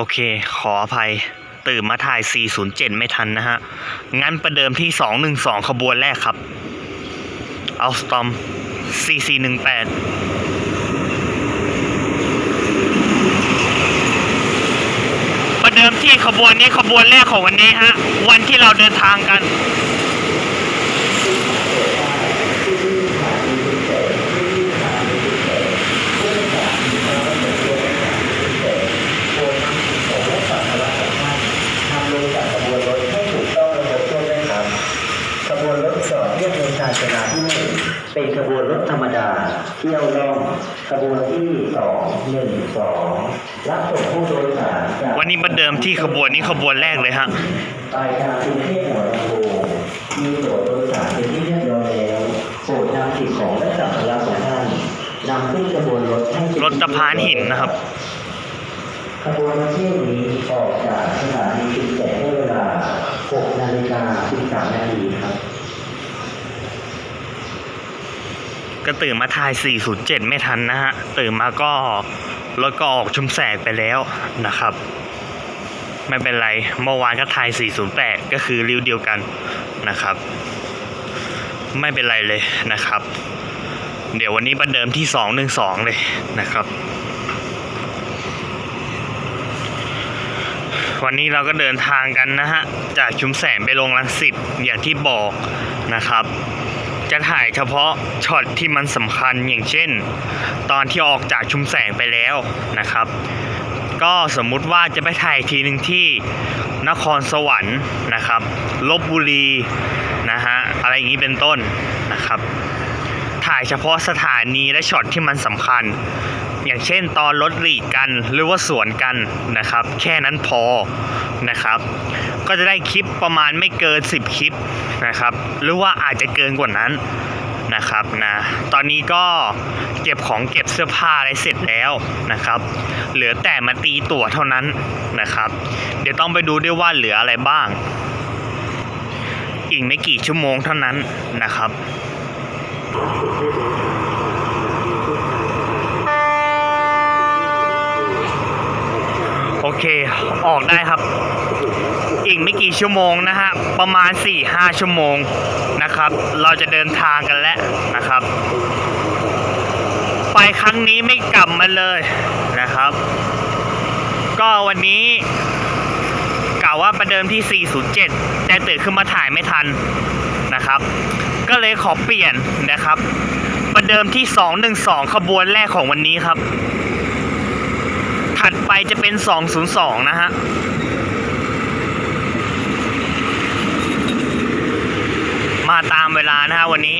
โอเค ขออภัย ตื่นมาถ่าย 407 ไม่ทันนะฮะ งั้นประเดิมที่ 212 ขบวนแรกครับ เอาสตอม CC18 ประเดิมที่ขบวนนี้ขบวนแรกของวันนี้ฮะ วันที่เราเดินทางกัน ทำลงจากขบวนรถให้ถูกต้องระบบด้วยนะครับ ขบวนรถจอดเรียกโดยชาชนะที่หนึ่งเป็นขบวนรถธรรมดา เที่ยวล่องขบวนที่สองหนึ่งสองรับส่งผู้โดยสารจากวันนี้ประเดิมที่ขบวนนี้ขบวนแรกเลยฮะปลายทางกรุงเทพหัวลำโพงมีโดดโดยสารเป็นที่เรียบร้อยแล้วโปรดนำสิ่งของและสัมภาระของท่านนำขึ้นขบวนรถให้เป็นรถสะพานหินนะครับขบวนรถเที่ยวนี้ออกจากสถานีชุมแสงเวลา 6 นาฬิกา13นาทีครับ ก็ตื่นมาถ่าย 407 ไม่ทันนะฮะ ตื่นมาก็รถก็ออกชุมแสงไปแล้วนะครับ ไม่เป็นไรเมื่อวานก็ถ่าย 408 ก็คือริ้วเดียวกันนะครับ ไม่เป็นไรเลยนะครับ เดี๋ยววันนี้ประเดิมที่ 212 เลยนะครับ วันนี้เราก็เดินทางกันนะฮะ จากชุมแสงไปลงรังสิตอย่างที่บอกนะครับ จะถ่ายเฉพาะช็อตที่มันสำคัญอย่างเช่น ตอนที่ออกจากชุมแสงไปแล้วนะครับ ก็สมมุติว่าจะไปถ่ายทีหนึ่งที่นครสวรรค์นะครับลบบุรีนะฮะอะไรอย่างนี้เป็นต้นนะครับ ถ่ายเฉพาะสถานีและช็อตที่มันสำคัญ อย่างเช่นตอนรถหลีกกันหรือว่าสวนกันนะครับ แค่นั้นพอนะครับ ก็จะได้คลิปประมาณไม่เกิน 10 คลิปนะครับ หรือว่าอาจจะเกินกว่านั้นนะครับนะตอนนี้ก็เก็บของเก็บเสื้อผ้าอะไรเสร็จแล้วนะครับ เหลือแต่มาตีตั๋วเท่านั้นนะครับ เดี๋ยวต้องไปดูด้วยว่าเหลืออะไรบ้าง อีกไม่กี่ชั่วโมงเท่านั้นนะครับ โอ เค ออกได้ครับ อีกไม่กี่ชั่วโมงนะฮะ ประมาณ 4-5 ชั่วโมงนะครับ เราจะเดินทางกันแล้วนะครับ ไปครั้งนี้ไม่กลับมาเลยนะครับ ก็วันนี้กล่าวว่าประเดิมที่ 407 แต่ตื่นขึ้นมาถ่ายไม่ทันนะครับ ก็เลยขอเปลี่ยนนะครับ ประเดิมที่ 212 ขบวนแรกของวันนี้ครับ ถัดไปจะเป็น 202 นะฮะมาตามเวลานะฮะวันนี้